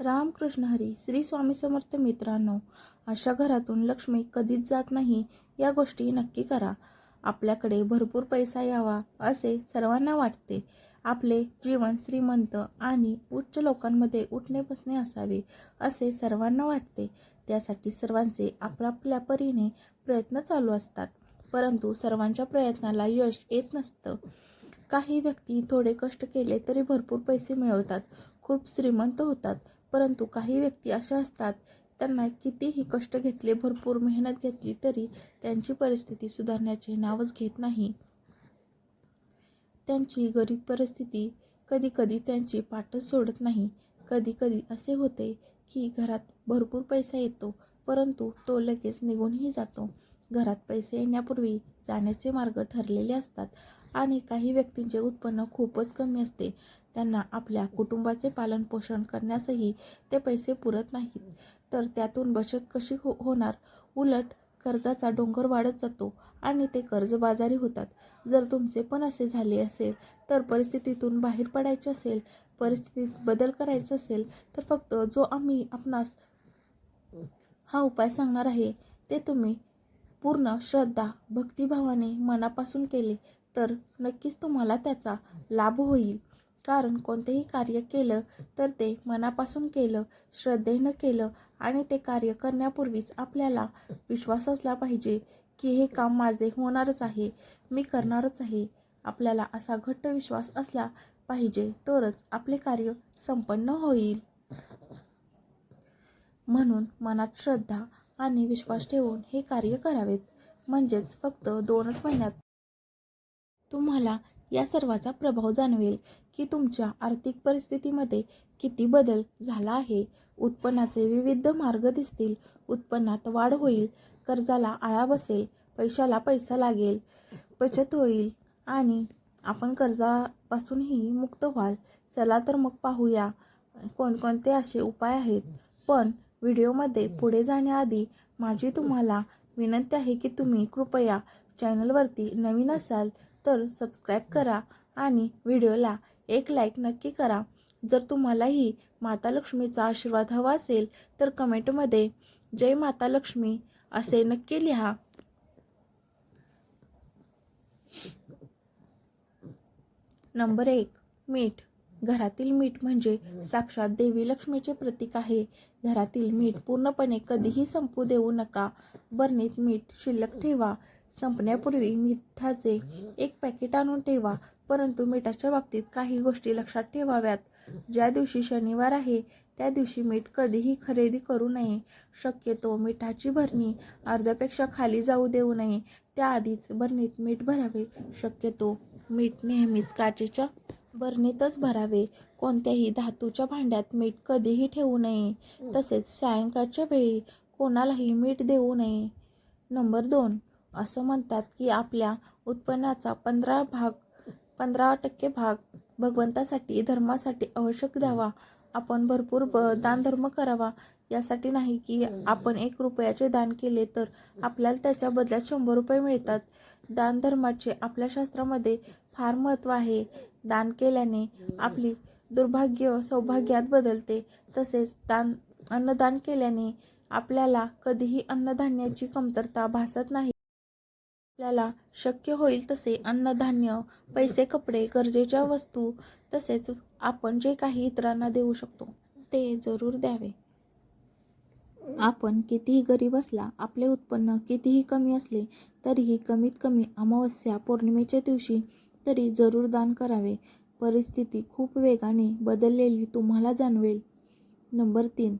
रामकृष्ण हरी श्री स्वामी समर्थ मित्रांनो अशा घरातून लक्ष्मी कधीच जात नाही या गोष्टी नक्की करा. आपल्याकडे भरपूर पैसा यावा असे सर्वांना वाटते. आपले जीवन श्रीमंत आणि उच्च लोकांमध्ये उठणे बसणे असावे असे सर्वांना वाटते. त्यासाठी सर्वांचे आपापल्या परीने प्रयत्न चालू असतात परंतु सर्वांच्या प्रयत्नाला यश येत नसतं. काही व्यक्ती थोडे कष्ट केले तरी भरपूर पैसे मिळवतात खूप श्रीमंत होतात परंतु काही व्यक्ती अशा असतात त्यांना कितीही कष्ट घेतले भरपूर मेहनत घेतली तरी त्यांची परिस्थिती सुधारण्याचे नावच घेत नाही. त्यांची गरीब परिस्थिती कधीकधी त्यांची पाठच सोडत नाही. कधीकधी असे होते की घरात भरपूर पैसा येतो परंतु तो लगेच निघूनही जातो. घरात पैसे येण्यापूर्वी जाण्याचे मार्ग ठरलेले असतात आणि काही व्यक्तींचे उत्पन्न खूपच कमी असते. त्यांना आपल्या कुटुंबाचे पालनपोषण करण्यासही ते पैसे पुरत नाहीत. तर त्यातून बचत कशी हो होणार? उलट कर्जाचा डोंगर वाढत जातो आणि ते कर्जबाजारी होतात. जर तुमचे पण असे झाले असेल तर परिस्थितीतून बाहेर पडायचे असेल परिस्थितीत बदल करायचा असेल तर फक्त जो आम्ही आपणास हा उपाय सांगणार आहे ते तुम्ही पूर्ण श्रद्धा भक्तिभावाने मनापासून केले तर नक्कीच तुम्हाला त्याचा लाभ होईल. कारण कोणतेही कार्य केलं तर ते मनापासून केलं श्रद्धेनं केलं आणि ते कार्य करण्यापूर्वीच आपल्याला विश्वास असला पाहिजे की हे काम माझे होणारच आहे मी करणारच आहे. आपल्याला असा घट्ट विश्वास असला पाहिजे तरच आपले कार्य संपन्न होईल. म्हणून मनात श्रद्धा आणि विश्वास ठेवून हे कार्य करावेत. म्हणजेच फक्त दोनच महिन्यात. तुम्हाला या सर्वाचा प्रभाव जाणवेल की तुमच्या आर्थिक परिस्थितीमध्ये किती बदल झाला आहे. उत्पन्नाचे विविध मार्ग दिसतील. उत्पन्नात वाढ होईल. कर्जाला आळा बसेल. पैशाला पैसा लागेल. बचत होईल. आणि आपण कर्जापासूनही मुक्त व्हाल. चला तर मग पाहूया कोणकोणते असे उपाय आहेत. पण व्हिडिओमध्ये पुढे जाण्याआधी माझी तुम्हाला विनंती आहे की तुम्ही कृपया चॅनलवरती नवीन असाल तर सबस्क्राईब करा आणि व्हिडिओला एक लाईक नक्की करा. जर तुम्हालाही माता लक्ष्मीचा आशीर्वाद हवा असेल तर कमेंटमध्ये जय माता लक्ष्मी असे नक्की लिहा. नंबर एक मीठ. घरातील मीठ म्हणजे साक्षात देवी लक्ष्मीचे प्रतीक आहे. घरातील मीठ पूर्णपणे कधीही संपू देऊ नका. बरणीत मीठ शिल्लक ठेवा. संपण्यापूर्वी मिठाचे एक पॅकेट आणून ठेवा. परंतु मिठाच्या बाबतीत काही गोष्टी लक्षात ठेवाव्यात. ज्या दिवशी शनिवार आहे त्या दिवशी मीठ कधीही खरेदी करू नये. शक्यतो मिठाची भरणी अर्ध्यापेक्षा खाली जाऊ देऊ नये. त्याआधीच भरणीत मीठ भरावे. शक्यतो मीठ नेहमीच काचेच्या बरणीतच भरावे. कोणत्याही धातूच्या भांड्यात मीठ कधीही ठेवू नये. तसेच सायंकाळच्या वेळी कोणालाही मीठ देऊ नये. नंबर दोन. असं म्हणतात की आपल्या उत्पन्नाचा पंधरा भाग पंधरा टक्के भाग भगवंतासाठी धर्मासाठी आवश्यक द्यावा. आपण भरपूर ब दानधर्म करावा. यासाठी नाही की आपण एक रुपयाचे दान केले तर आपल्याला त्याच्या बदल्यात शंभर रुपये मिळतात. दानधर्माचे आपल्या शास्त्रामध्ये फार महत्त्व आहे. दान केल्याने आपली दुर्भाग्य सौभाग्यात बदलते. तसेच दान अन्नदान केल्याने आपल्याला कधीही अन्नधान्याची कमतरता भासत नाही. आपल्याला शक्य होईल तसे अन्नधान्य पैसे कपडे गरजेच्या वस्तू तसेच आपण जे काही इतरांना देऊ शकतो ते जरूर द्यावे. आपण कितीही गरीब असला आपले उत्पन्न कितीही कमी असले तरीही कमीत कमी अमावस्या पौर्णिमेच्या दिवशी तरी जरूर दान करावे. परिस्थिती खूप वेगाने बदललेली तुम्हाला जाणवेल. नंबर तीन.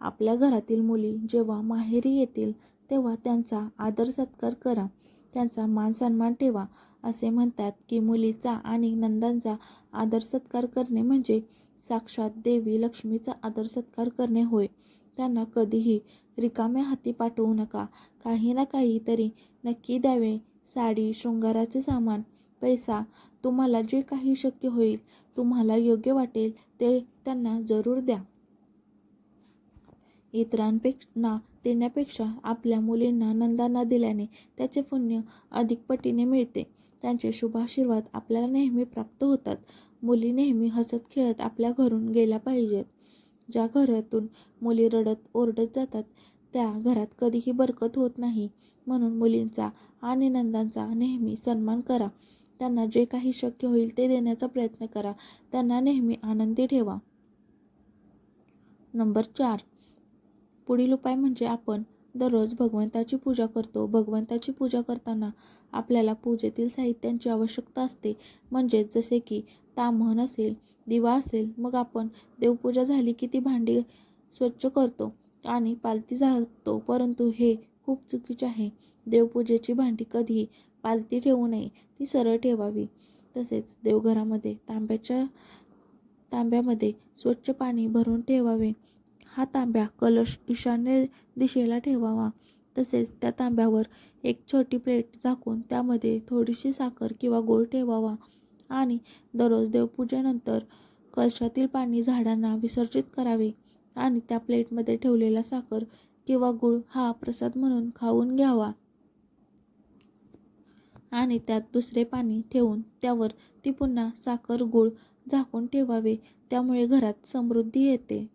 आपल्या घरातील मुली जेव्हा माहेरी येतील तेव्हा त्यांचा आदर सत्कार करा. त्यांचा मान सन्मान ठेवा. असे म्हणतात की मुलीचा आणि नंदांचा आदर सत्कार करणे म्हणजे साक्षात देवी लक्ष्मीचा आदर सत्कार करणे होय. त्यांना कधीही रिकाम्या हाती पाठवू नका. काही ना काही तरी नक्की द्यावे. साडी शृंगाराचे सामान पैसा तुम्हाला जे काही शक्य होईल तुम्हाला योग्य वाटेल ते त्यांना जरूर द्या. इतरांपेक्षा देण्यापेक्षा आपल्या मुलींना नंदांना दिल्याने त्याचे पुण्य अधिक पटीने मिळते. त्यांचे शुभाशीर्वाद आपल्याला नेहमी प्राप्त होतात. मुली नेहमी हसत खेळत आपल्या घरून गेल्या पाहिजेत. ज्या घरातून मुली रडत ओरडत जातात त्या घरात कधीही बरकत होत नाही. म्हणून मुलींचा आणि नंदांचा नेहमी सन्मान करा. त्यांना जे काही शक्य होईल ते देण्याचा प्रयत्न करा. त्यांना नेहमी आनंदी ठेवा. नंबर चार. पुढील उपाय म्हणजे आपण दररोज भगवंताची पूजा करतो. भगवंताची पूजा करताना आपल्याला पूजेतील साहित्यांची आवश्यकता असते. म्हणजेच जसे की ताम्हण असेल दिवा असेल मग आपण देवपूजा झाली की ती भांडी स्वच्छ करतो आणि पालती झाकतो. परंतु हे खूप चुकीचे आहे. देवपूजेची भांडी कधीही पालती ठेवू नये ती सरळ ठेवावी. तसेच देवघरामध्ये तांब्याच्या तांब्यामध्ये स्वच्छ पाणी भरून ठेवावे. हा तांब्या कलश ईशान्य दिशेला ठेवावा. तसेच त्या तांब्यावर एक छोटी प्लेट झाकून त्यामध्ये थोडीशी साखर किंवा गूळ ठेवावा आणि दररोज देवपूजेनंतर कलशातील पाणी झाडांना विसर्जित करावे आणि त्या प्लेटमध्ये ठेवलेला साखर किंवा गूळ हा प्रसाद म्हणून खाऊन घ्यावा. आणि त्यात दुसरे पाणी ठेवून त्यावर ती पुन्हा साखर गूळ झाकून ठेवावे. त्यामुळे घरात समृद्धी येते.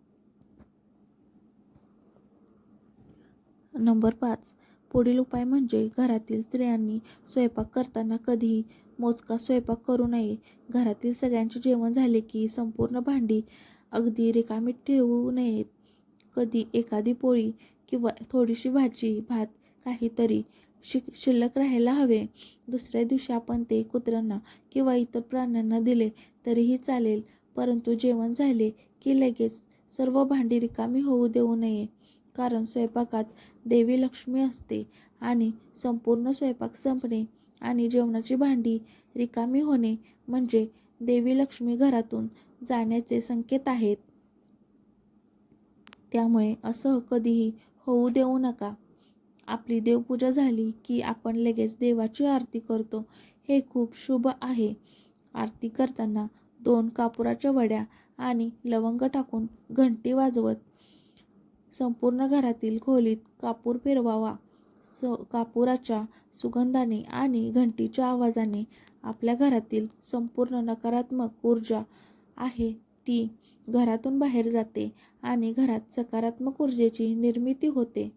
नंबर पाच. पुढील उपाय म्हणजे घरातील स्त्रियांनी स्वयंपाक करताना कधीही मोजका स्वयंपाक करू नये. घरातील सगळ्यांचे जेवण झाले की संपूर्ण भांडी अगदी रिकामी ठेवू नयेत. कधी एखादी पोळी किंवा थोडीशी भाजी भात काहीतरी शि शिल्लक राहायला हवे. दुसऱ्या दिवशी आपण ते कुत्र्यांना किंवा इतर प्राण्यांना दिले तरीही चालेल परंतु जेवण झाले की लगेच सर्व भांडी रिकामी होऊ देऊ नये. कारण स्वयंपाकात देवी लक्ष्मी असते आणि संपूर्ण स्वयंपाक संपणे आणि जेवणाची भांडी रिकामी होणे म्हणजे देवी लक्ष्मी घरातून जाण्याचे संकेत आहेत. त्यामुळे असं कधीही होऊ देऊ नका. आपली देवपूजा झाली की आपण लगेच देवाची आरती करतो. हे खूप शुभ आहे. आरती करताना दोन कापुराच्या वड्या आणि लवंग टाकून घंटी वाजवत. संपूर्ण घरातील खोलीत कापूर फिरवावा स कापुराच्या सुगंधाने आणि घंटीच्या आवाजाने आपल्या घरातील संपूर्ण नकारात्मक ऊर्जा आहे. ती घरातून बाहेर जाते आणि घरात सकारात्मक ऊर्जेची निर्मिती होते.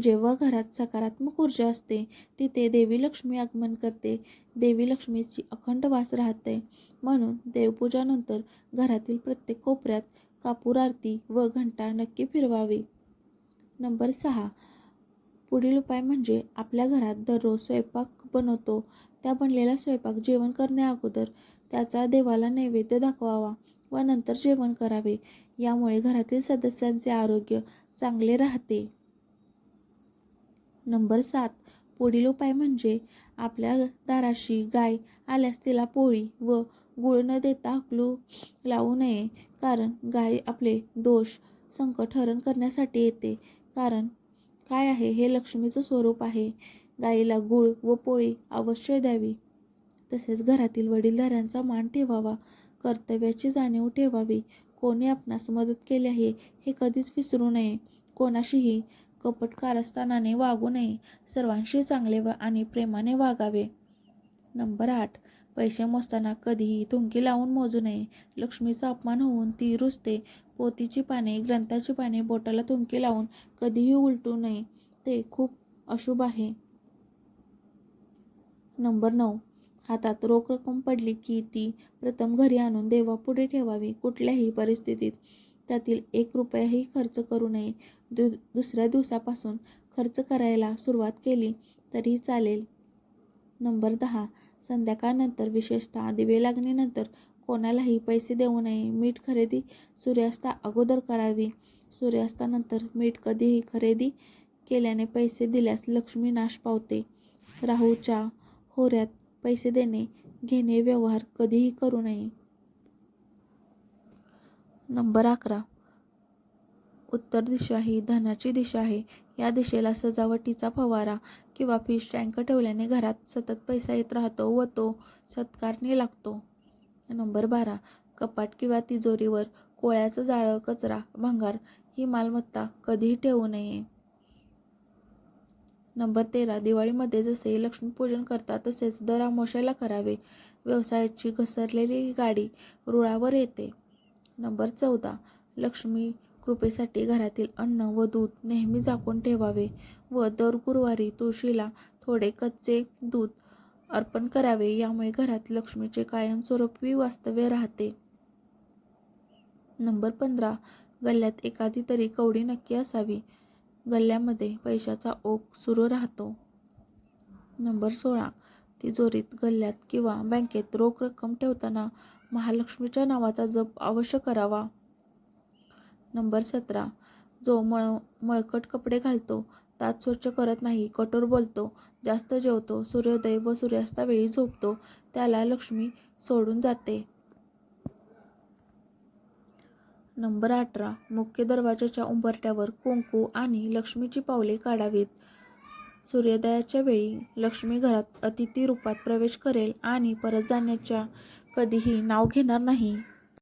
जेव्हा घरात सकारात्मक ऊर्जा असते तिथे देवी लक्ष्मी आगमन करते. देवी लक्ष्मीची अखंड वास राहते. म्हणून देवपूजानंतर घरातील प्रत्येक कोपऱ्यात कापूर आरती व घंटा नक्की फिरवावी. नंबर सहा. पुढील उपाय म्हणजे आपल्या घरात दररोज स्वयंपाक बनवतो. त्या बनलेला स्वयंपाक जेवण करण्याअगोदर त्याचा देवाला नैवेद्य दाखवावा व नंतर जेवण करावे. यामुळे घरातील सदस्यांचे आरोग्य चांगले राहते. नंबर सात. पुढील उपाय म्हणजे आपल्या दाराशी गाय आल्यास तिला पोळी व गुळ न देता हकलू लावू नये. कारण गाय आपले दोष संकट हरण करण्यासाठी येते. कारण काय आहे हे लक्ष्मीचं स्वरूप आहे. गाईला गुळ व पोळी अवश्य द्यावी. तसेच घरातील वडीलधाऱ्यांचा मान ठेवावा. कर्तव्याची जाणीव ठेवावी. कोणी आपणास मदत केली आहे हे कधीच विसरू नये. कोणाशीही कपट कारस्थानाने वागू नये. सर्वांशी चांगले व आणि प्रेमाने वागावे. नंबर आठ. पैसे मोजताना कधीही थुंकी लावून मोजू नये. लक्ष्मीचा अपमान होऊन ती रुजते. पोतीची पाने ग्रंथाची पाने बोटाला थुंकी लावून कधीही उलटू नये. ते खूप अशुभ आहे. नंबर नऊ. हातात रोख रक्कम पडली की ती प्रथम घरी आणून देवापुढे ठेवावी कुठल्याही परिस्थितीत. त्यातील एक रुपयाही खर्च करू नये. दु दुसऱ्या दिवसापासून खर्च करायला सुरुवात केली तरी चालेल. नंबर दहा. संध्याकाळनंतर विशेषतः दिवे लागणीनंतर कोणालाही पैसे देऊ नये. मीठ खरेदी सूर्यास्ता अगोदर करावी. सूर्यास्तानंतर मीठ कधीही खरेदी केल्याने पैसे दिल्यास लक्ष्मी नाश पावते. राहूच्या होऱ्यात पैसे देणे घेणे व्यवहार कधीही करू नये. नंबर अकरा. उत्तर दिशा ही धनाची दिशा आहे. या दिशेला सजावटीचा फवारा किंवा फिश टँक ठेवल्याने घरात सतत पैसा येत राहतो व तो सत्कारणी लागतो. नंबर बारा. कपाट किंवा तिजोरीवर कोळ्याचं जाळं कचरा भंगार ही मालमत्ता कधीही ठेवू नये. नंबर तेरा. दिवाळीमध्ये जसे लक्ष्मीपूजन करतात तसेच दर आमोशाला करावे. व्यवसायाची घसरलेली गाडी रुळावर येते. नंबर चौदा. लक्ष्मी कृपेसाठी घरातील अन्न व दूध नेहमी झाकून ठेवावे व दर गुरुवारी तुळशीला थोडे कच्चे दूध अर्पण करावे. यामुळे घरात लक्ष्मीचे कायमस्वरूपी वास्तव्य राहते. नंबर पंधरा. गल्ल्यात एखादी तरी कवडी नक्की असावी. गल्ल्यामध्ये पैशाचा ओघ सुरू राहतो. नंबर सोळा. तिजोरीत गल्ल्यात किंवा बँकेत रोख रक्कम ठेवताना महालक्ष्मीच्या नावाचा जप अवश्य करावा. नंबर सतरा. जो मळ मळकट कपडे घालतो तात स्वच्छ करत नाही कठोर बोलतो जास्त जेवतो सूर्योदय व सूर्यास्तावेळी झोपतो त्याला लक्ष्मी सोडून जाते. नंबर अठरा. मुख्य दरवाजाच्या उंबरट्यावर कुंकू आणि लक्ष्मीची पावले काढावीत. सूर्योदयाच्या वेळी लक्ष्मी घरात अतिथी रूपात प्रवेश करेल आणि परत जाण्याच्या कधीही नाव घेणार नाही.